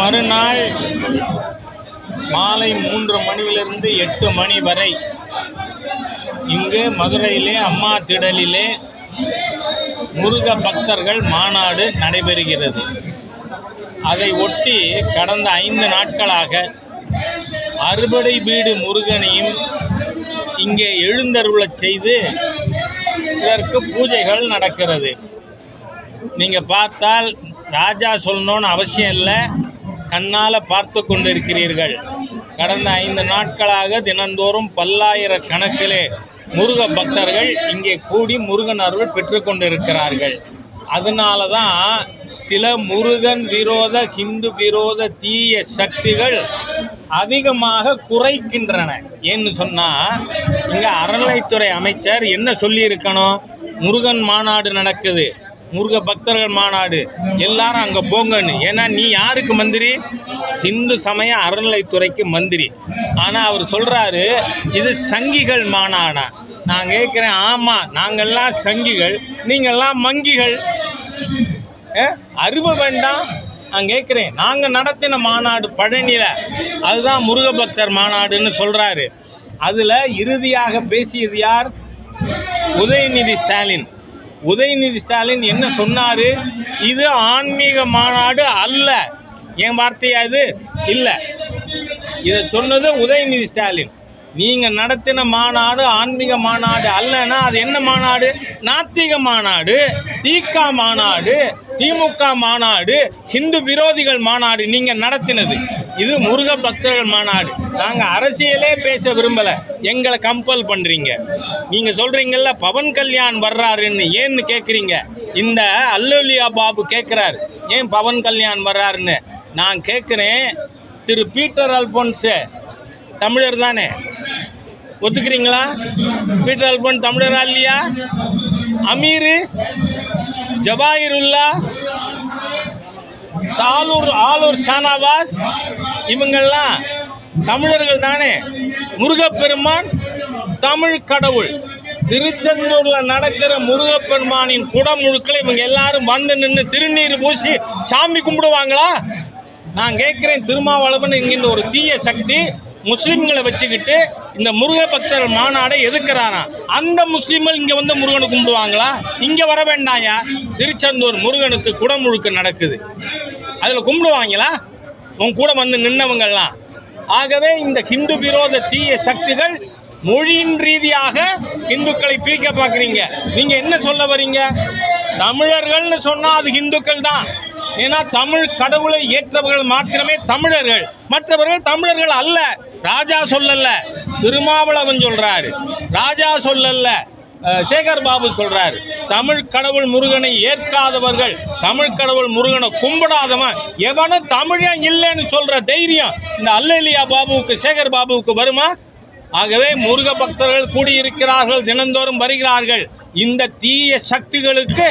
மறுநாள் மாலை மூன்று மணியிலிருந்து எட்டு மணி வரை இங்கு மதுரையிலே அம்மா திடலிலே முருக பக்தர்கள் மாநாடு நடைபெறுகிறது. அதை ஒட்டி கடந்த ஐந்து நாட்களாக அறுபடை வீடு முருகனையும் இங்கே எழுந்தருளச் செய்து இதற்கு பூஜைகள் நடக்கிறது. நீங்கள் பார்த்தால் ராஜா சொல்லணும்னு அவசியம் இல்லை. கண்ணால் பார்த்து கொண்டிருக்கிறீர்கள். கடந்த ஐந்து நாட்களாக தினந்தோறும் பல்லாயிரக்கணக்கிலே முருக பக்தர்கள் இங்கே கூடி முருகன் அருள் பெற்றுக்கொண்டிருக்கிறார்கள் அதனால தான் சில முருகன் விரோத ஹிந்து விரோத தீய சக்திகள் அதிகமாக குறைக்கின்றன. ஏன்னு சொன்னால் இங்கே அறநிலைத்துறை அமைச்சர் என்ன சொல்லியிருக்கணும்? முருகன் மாநாடு நடக்குது. முருக பக்தர்கள் மாநாடு. எல்லாரும் அங்கே போங்கன்னு. ஏன்னா நீ யாருக்கு மந்திரி? இந்து சமய அறநிலைத்துறைக்கு மந்திரி. ஆனால் அவர் சொல்கிறாரு இது சங்கிகள் மாநாடா. நான் கேட்குறேன் ஆமாம் நாங்கள்லாம் சங்கிகள் நீங்கள்லாம் மங்கிகள். அருவ வேண்டாம். நான் கேட்குறேன் நாங்கள் நடத்தின மாநாடு பழனியில் அதுதான் முருக பக்தர் மாநாடுன்னு சொல்கிறாரு அதில் இறுதியாக பேசியது யார்? உதயநிதி ஸ்டாலின். உதயநிதி ஸ்டாலின் என்ன சொன்னார்? இது ஆன்மீக மாநாடு அல்ல. என் வார்த்தையா இது? இல்லை. இதை சொன்னது உதயநிதி ஸ்டாலின். நீங்கள் நடத்தின மாநாடு ஆன்மீக மாநாடு அல்லனா அது என்ன மாநாடு? நாத்திக மாநாடு தீகா மாநாடு திமுக மாநாடு ஹிந்து விரோதிகள் மாநாடு நீங்கள் நடத்தினது. இது முருக பக்தர்கள் மாநாடு. நாங்கள் அரசியலே பேச விரும்பலை. எங்களை கம்பல் பண்ணுறீங்க நீங்கள் சொல்கிறீங்கல்ல பவன் கல்யாண் வர்றாருன்னு ஏன்னு கேட்குறீங்க இந்த அல்லுலியா பாபு கேட்குறாரு ஏன் பவன் கல்யாண் வர்றாருன்னு? நான் கேட்குறேன் திரு பீட்டர் அல்போன்ஸு தமிழர் தானே? ஒத்துக்கிறீங்களா? பீட்டர் அல்போன் தமிழரா இல்லையா? அமீரு ஜபாயிருல்லா சாலூர் ஆலூர் ஷானாவாஸ் இவங்கள்லாம் தமிழர்கள் தானே? முருகப்பெருமான் தமிழ் கடவுள். திருச்செந்தூர்ல நடக்கிற முருகப்பெருமானின் குடமுழுக்களை இவங்க எல்லாரும் வந்து நின்று திருநீர் பூசி சாமி கும்பிடுவாங்களா? நான் கேட்குறேன் திருமாவளவன் என்கின்ற ஒரு தீய சக்தி. முஸ்லீம்களை வச்சுக்கிட்டு இந்த முருக பக்தர் மாநாடை எதுக்குறாராம்? அந்த முஸ்லீம்கள் இங்கே வந்து முருகனை கும்பிடுவாங்களா? இங்கே வர வேண்டாயா திருச்செந்தூர் முருகனுக்கு குடமுழுக்கு நடக்குது. அதில் கும்பிடுவாங்களா? உன் கூட வந்து நின்னவங்கள்லாம். ஆகவே இந்த ஹிந்து விரோத தீய சக்திகள் மொழியின் ரீதியாக இந்துக்களை பிரிக்க பார்க்குறீங்க. நீங்கள் என்ன சொல்ல வரீங்க? தமிழர்கள்னு சொன்னால் அது ஹிந்துக்கள் தான் ஏன்னா தமிழ் கடவுளை ஏற்றவர்கள் மாத்திரமே தமிழர்கள். மற்றவர்கள் தமிழர்கள் அல்ல. ராஜா சொல்லல திருமாவளவன் சொல்றாரு. ராஜா சொல்லல சேகர் பாபு சொல்றாரு. தமிழ் கடவுள் முருகனை ஏற்காதவர்கள் தமிழ் கடவுள் முருகனை கும்பிடாதவன் எவனும் தமிழன் இல்லைன்னு சொல்ற தைரியம் இந்த அல்லலியா பாபுவுக்கு சேகர் பாபுவுக்கு வருமா? ஆகவே முருக பக்தர்கள் கூடியிருக்கிறார்கள் தினந்தோறும் வருகிறார்கள். இந்த தீய சக்திகளுக்கு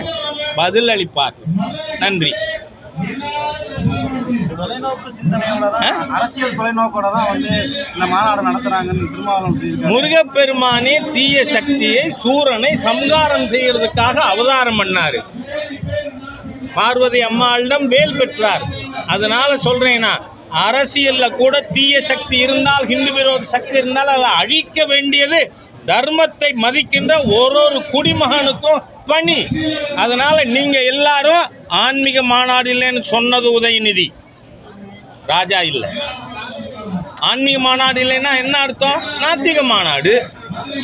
பதில் நன்றி. தொலைநோக்கு சிந்தனையோட தான் அரசியல் தொலைநோக்கோட தான் வந்து இந்த மாநாடு நடத்துறாங்கன்னு திருமாவளவன் முருகப்பெருமானே தீய சக்தியை சூரனை சம்காரம் செய்யறதுக்காக அவதாரம் பண்ணாரு. பார்வதி அம்மாளிடம் வேல் பெற்றார். அதனால சொல்றேன்னா அரசியல்ல கூட தீய சக்தி இருந்தால் ஹிந்து விரோத சக்தி இருந்தால் அதை அழிக்க வேண்டியது தர்மத்தை மதிக்கின்ற ஒரு ஒரு குடிமகனுக்கும் பணி. அதனால நீங்க எல்லாரும் ஆன்மீக மாநாடு இல்லைன்னு சொன்னது உதயநிதி. ராஜா இல்லை. ஆன்மீக மாநாடு இல்லைன்னா என்ன அர்த்தம்? நாத்திக மாநாடு.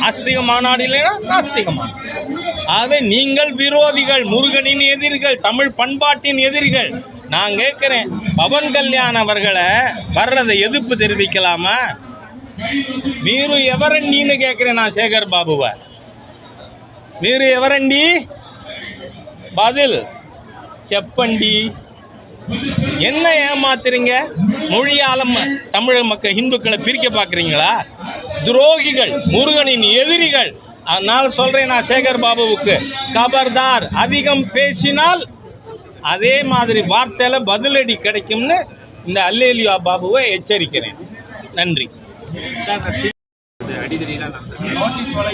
ஆஸ்திக மாநாடு இல்லைன்னா நாஸ்திக மாநாடு. ஆகவே நீங்கள் விரோதிகள் முருகனின் எதிரிகள் தமிழ் பண்பாட்டின் எதிரிகள் நான் கேட்குறேன் பவன் கல்யாண் அவர்களை வர்றதை எதிர்ப்பு தெரிவிக்கலாமா? மீறு எவரண்டின்னு கேட்குறேன் நான் சேகர் பாபுவை. மீறு எவரண்டி? பதில். செப்பண்டி. என்ன ஏமாத்துறீங்க? மொழியால தமிழக மக்கள் இந்துக்களை பிரிக்க பார்க்குறீங்களா? துரோகிகள் முருகனின் எதிரிகள். அதனால சொல்றேன் நான் சேகர் பாபுவுக்கு. கபர்தார் அதிகம் பேசினால் அதே மாதிரி வார்த்தையில பதிலடி கிடைக்கும்னு இந்த அல்லேலியா பாபுவை எச்சரிக்கிறேன். நன்றி.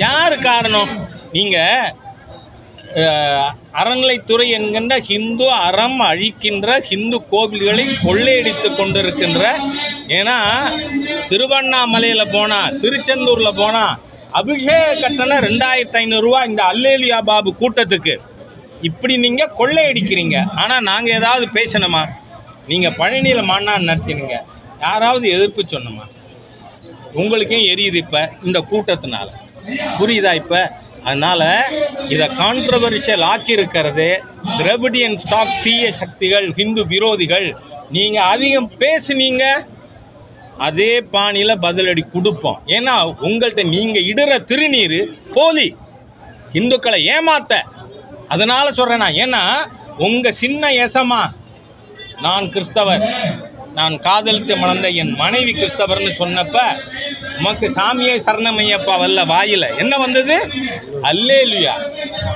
யார் காரணம்? நீங்கள் அறநிலைத்துறை என்கின்ற ஹிந்து அறம் அழிக்கின்ற ஹிந்து கோவில்களை கொள்ளையடித்து கொண்டிருக்கின்ற ஏன்னா திருவண்ணாமலையில் போனால் திருச்செந்தூரில் போனால் அபிஷேக கட்டணம் ரெண்டாயிரத்து ஐநூறுரூவா இந்த அல்லேலியா பாபு கூட்டத்துக்கு. இப்படி நீங்கள் கொள்ளையடிக்கிறீங்க. ஆனால் நாங்கள் ஏதாவது பேசணுமா? நீங்கள் பழனியில் மாநாடு நடத்தினுங்க. யாராவது எதிர்ப்பு சொன்னோமா? உங்களுக்கும் எரியுது இப்போ இந்த கூட்டத்தினால. புரியுதா இப்போ? அதனால் இதை கான்ட்ரவர்ஷியல் ஆக்கியிருக்கிறது. திரவிடியன் ஸ்டாக் தீய சக்திகள் ஹிந்து விரோதிகள். நீங்கள் அதிகம் பேசுனீங்க அதே பாணியில் பதிலடி கொடுப்போம். ஏன்னா உங்கள்கிட்ட நீங்கள் இடுற திருநீர் போலி. இந்துக்களை ஏமாத்த. அதனால் சொல்கிறேன் நான். ஏன்னா உங்கள் சின்ன எசமா நான் கிறிஸ்தவர். நான் காதலித்து மணந்த என் மனைவி கிறிஸ்தவர்னு சொன்னப்ப உமக்கு சாமியே சரணமையப்பா வல்ல வாயில. என்ன வந்தது? அல்லேலுயா.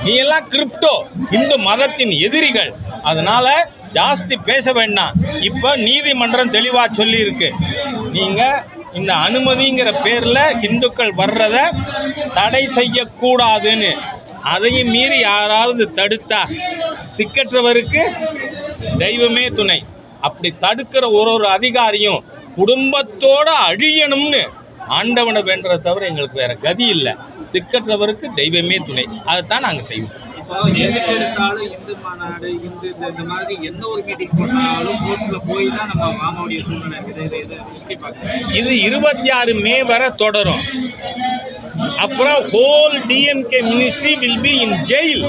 நீ எல்லாம் கிரிப்டோ இந்து மதத்தின் எதிரிகள். அதனால ஜாஸ்தி பேச வேண்டாம். இப்போ நீதிமன்றம் தெளிவாக சொல்லியிருக்கு. நீங்கள் இந்த அனுமதிங்கிற பேரில் இந்துக்கள் வர்றத தடை செய்யக்கூடாதுன்னு. அதையும் மீறி யாராவது தடுத்தா? திக்கற்றவருக்கு தெய்வமே துணை. அப்படி தடுக்கிற ஒரு ஒரு அதிகாரியும் குடும்பத்தோட அழியணும்னு ஆண்டவனை வேண்டதை தவிர எங்களுக்கு வேற கதி இல்லை. திக்கற்றவருக்கு தெய்வமே துணை. அதைத்தான் நாங்கள் செய்வோம். இப்போ எதுக்கு எடுத்தாலும் இந்து மாநாடு இந்து இந்த இந்த மாதிரி எந்த ஒரு மீட்டிங் போட்டாலும் கோர்ட்ல போய் தான் நம்ம மாமாவுடைய சூழ்நிலை இருக்குது. இதை இதை எப்படி பார்க்குறேன் இது இருபத்தி ஆறு மே வரை தொடரும். அப்புறம் whole DMK ministry will be in jail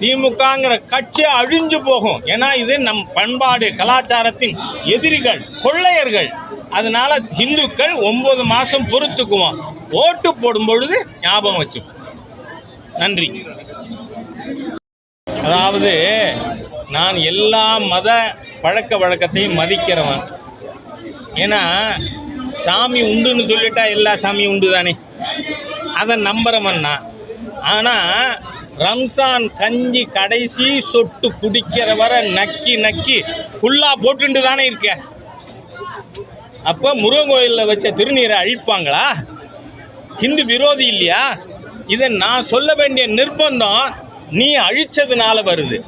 திமுகங்கிற கட்சி அழிஞ்சு போகும். ஏன்னா இது நம் பண்பாடு கலாச்சாரத்தின் எதிரிகள் கொள்ளையர்கள். அதனால இந்துக்கள் ஒன்பது மாதம் பொறுத்துக்குவோம். ஓட்டு போடும் பொழுது ஞாபகம் வச்சுக்கும் நன்றி. அதாவது நான் எல்லா மத பழக்க வழக்கத்தையும் மதிக்கிறவன். ஏன்னா சாமி உண்டுன்னு சொல்லிட்டா எல்லா சாமியும் உண்டு தானே அதை நம்புறவன் நான். ஆனால் ரம்சான் கஞ்சி கடைசி சொட்டு குடிக்கிற வரை நக்கி நக்கி குல்லா போட்டுண்டு தானே இருக்க. அப்போ முருகன் கோயிலில் வச்ச திருநீரை அழிப்பாங்களா? ஹிந்து விரோதி இல்லையா? இதை நான் சொல்ல வேண்டிய நிர்பந்தம் நீ அழிச்சதுனால வருது.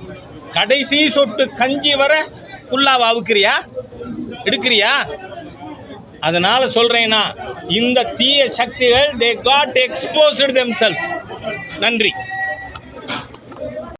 கடைசி சொட்டு கஞ்சி வர குல்லாவை அவுக்கிறியா? எடுக்கிறியா? அதனால சொல்றேன்னா இந்த தீய சக்திகள் தே காட் எக்ஸ்போஸ்டு தெம்செல்ஸ் நன்றி.